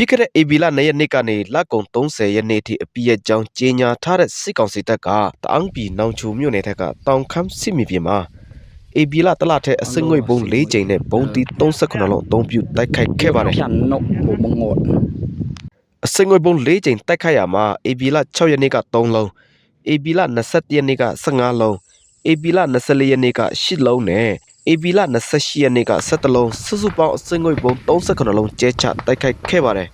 ပြီးခဲ့တဲ့ AB လ2ရက်နေ့ကနေလကုံ30ရက်နေ့အထိအပြည့်အကြောင်းကြေညာထားတဲ့စစ်ကောင်စီတပ်ကတအောင်းပြည်နောင်ချိုမြို့နယ်ထက်ကတောင်ခမ်းစစ်မြေပြင်မှာ AB လတလထက်အစင်ငွေဘုံ၄ကြိမ်နဲ့ဘုံတီ38လုံးအသုံးပြုတိုက်ခိုက်ခဲ့ပါတယ်ဖြန်နုတ်ဟိုမငေါ့အစင်ငွေဘုံ၄ကြိမ်တိုက်ခိုက်ရမှာ AB လ6ရက်နေ့က3လုံး AB လ21ရက်နေ့က15လုံး AB လ24ရက်နေ့က10လုံးနဲ့ AB လ28ရက်နေ့က17လုံးစုစုပေါင်းအစင်ငွေဘုံ38လုံးကျဲချတိုက်ခိုက်ခဲ့ပါတယ်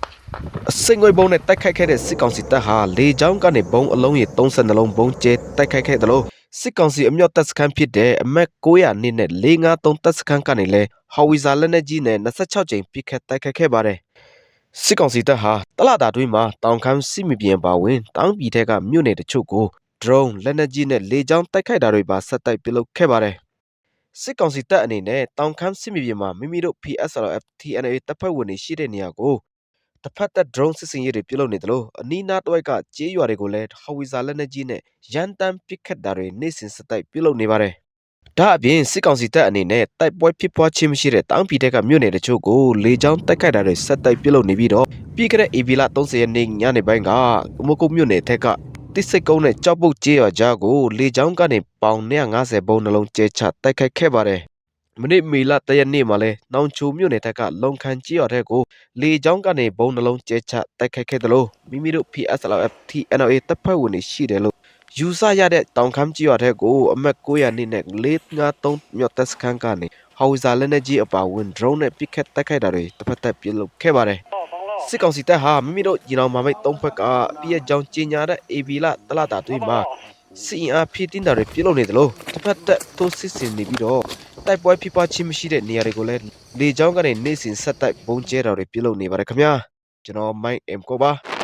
အစင်ငွေဘုံနဲ့တိုက်ခိုက်ခဲ့တဲ့စစ်ကောင်စီတပ်ဟာလေကြောင်းကနေဘုံအလုံးရေ32လုံးဘုံကျဲတိုက်ခိုက်ခဲ့တယ်လို့စစ်ကောင်စီအမြောက်တပ်စခန်းဖြစ်တဲ့အမက်900နှစ်နဲ့453တပ်စခန်းကနေလဲဟော်ဝီဇာလက်နက်ကြီးနဲ့26ကြိမ်ပစ်ခတ်တိုက်ခိုက်ခဲ့ပါတယ်စစ်ကောင်စီတပ်ဟာတလတာတွင်းမှာတောင်ခမ်းစစ်မြေပြင်ပါဝင်တောင်ပြည်ထက်ကမြို့နယ်တချို့ကို drone လက်နက်ကြီးနဲ့လေကြောင်းတိုက်ခိုက်တာတွေပါဆက်တိုက်ပြုလုပ်ခဲ့ပါတယ် စစ်ကောင်စီတပ်အနေနဲ့တောင်ခမ်းစစ်မြေပြင်မှာမိမိတို့ PSLF TNA တပ်ဖွဲ့ဝင်တွေရှိတဲ့နေရာကိုတစ်ဖက်သက် drone စစ်စင်ရေးတွေပြုလုပ်နေတယ်လို့အနီးနားတစ်ဝိုက်ကကြေးရွာတွေကိုလည်းဟဝီဇာလက်နက်ကြီးနဲ့ရန်တမ်းပစ်ခတ်တာတွေနေ့စဉ်ဆက်တိုက်ပြုလုပ်နေပါတယ်ဒါအပြင်စစ်ကောင်စီတပ်အနေနဲ့တိုက်ပွဲဖြစ်ပွားခြင်းမရှိတဲ့တောင်ပြည်ထက်ကမြို့နယ်တချို့ကိုလေကြောင်းတိုက်ခိုက်တာတွေဆက်တိုက်ပြုလုပ်နေပြီးတော့ပြီးခဲ့တဲ့ AB လ30ရက်နေ့ညနေပိုင်းကမကုတ်မြို့နယ်ထက်က တိစိတ်ကုန်းနဲ့ကြောက်ပုတ်ကျေးရွာကြားကိုလေကြောင်းကနေပေါင်150ဘုံနှလုံးကျဲချတိုက်ခိုက်ခဲ့ပါတယ်။မနေ့မေလတရက်နေ့မှာလဲနောင်ချိုမြို့နယ်ထက်ကလုံခန်ကျေးရွာထက်ကိုလေကြောင်းကနေဘုံနှလုံးကျဲချတိုက်ခိုက်ခဲ့တယ်လို့မိမိတို့ PSLF TNA တပ်ဖွဲ့ဝင်တွေရှိတယ်လို့ယူဆရတဲ့တောင်ခမ်းကျေးရွာထက်ကိုအမက်900နှစ်နဲ့453မြောက်တပ်စခန်းကနေဟော်ဝီဇာလက်နက်ကြီးအပါအဝင် drone နဲ့ပစ်ခတ်တိုက်ခိုက်တာတွေတစ်ဖက်သက်ပြုလုပ်ခဲ့ပါတယ်။ စစ်ကောင်စီတပ်ဟာမိမိတို့ညီနောင်မမိတ်သုံးဖက်ကပြည့်ကြောင်ကြီးညာတဲ့ AB လတလတာတွင်းမှာစီအင်အားဖြည့်တင်းတာတွေပြုလုပ်နေတယ်လို့တစ်ဖက်သက်ထိုးစစ်ဆင်နေပြီးတော့တိုက်ပွဲဖြစ်ပွားခြင်းမရှိတဲ့နေရာတွေကိုလည်းလေကြောင်းကနေနေစဉ်ဆက်တိုက်ပုံကျဲတာတွေပြုလုပ်နေပါတယ်ခင်ဗျာကျွန်တော်မိုင်းအမ်ကိုပါ